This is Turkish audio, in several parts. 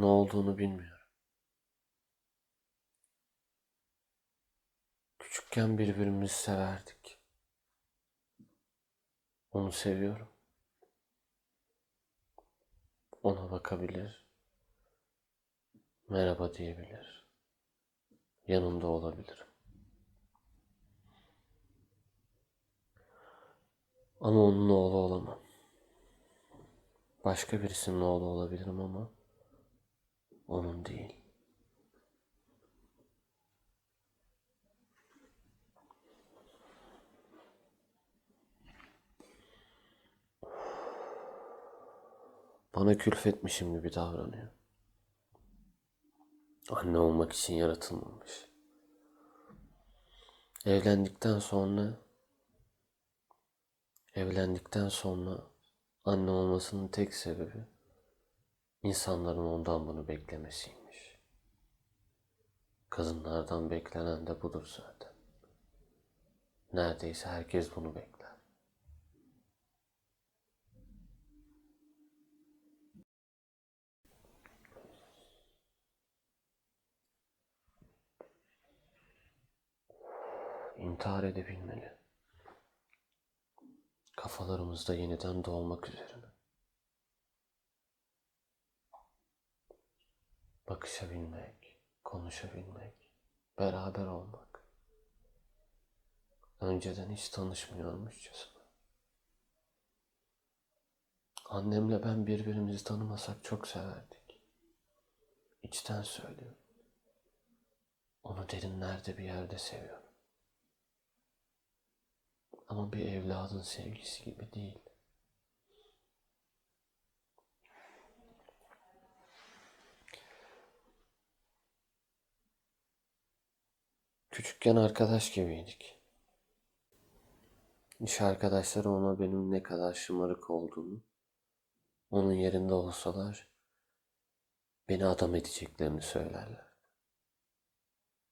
Ne olduğunu bilmiyorum. Küçükken birbirimizi severdik. Onu seviyorum. Ona bakabilir. Merhaba diyebilir. Yanında olabilirim. Ama onun oğlu olamam. Başka birisinin oğlu olabilirim ama onun değil. Bana külfetmişim gibi davranıyor. Anne olmak için yaratılmamış. Evlendikten sonra evlendikten sonra anne olmasının tek sebebi insanların ondan bunu beklemesiymiş. Kadınlardan beklenen de budur zaten. Neredeyse herkes bunu bekler. İntihar edebilmeli. Kafalarımızda yeniden doğmak üzerine. Bakışabilmek, konuşabilmek, beraber olmak. Önceden hiç tanışmıyormuşçasına. Annemle ben birbirimizi tanımasak çok severdik. İçten söylüyorum. Onu derinlerde bir yerde seviyorum. Ama bir evladın sevgisi gibi değil. Küçükken arkadaş gibiydik. İş arkadaşları ona benim ne kadar şımarık olduğumu, onun yerinde olsalar beni adam edeceklerini söylerler.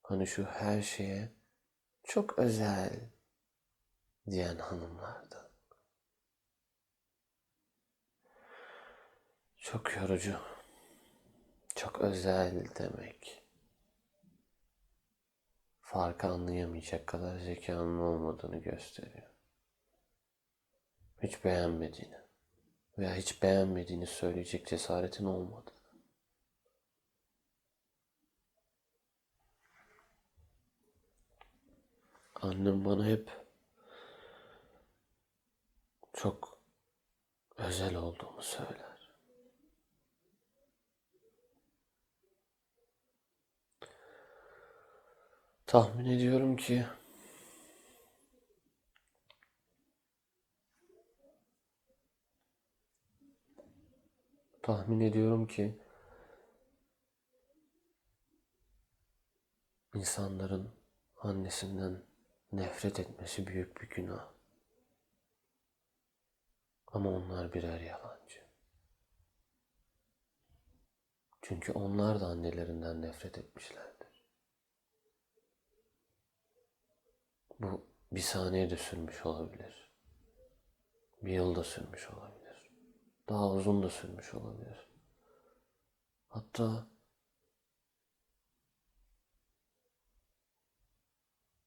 Hani şu her şeye çok özel diyen hanımlardı. Çok yorucu. Çok özel demek. Farkı anlayamayacak kadar zekanın olmadığını gösteriyor. Hiç beğenmediğini veya hiç beğenmediğini söyleyecek cesaretin olmadı. Annem bana hep çok özel olduğumu söyler. Tahmin ediyorum ki tahmin ediyorum ki insanların annesinden nefret etmesi büyük bir günah. Ama onlar birer yalancı. Çünkü onlar da annelerinden nefret etmişlerdir. Bu bir saniye de sürmüş olabilir. Bir yıl da sürmüş olabilir. Daha uzun da sürmüş olabilir. Hatta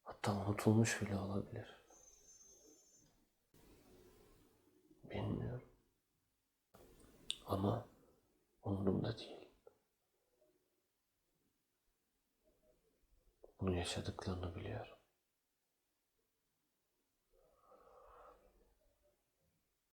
hatta unutulmuş bile olabilir. Bilmiyorum. Ama umurumda değil. Bunu yaşadıklarını biliyorum.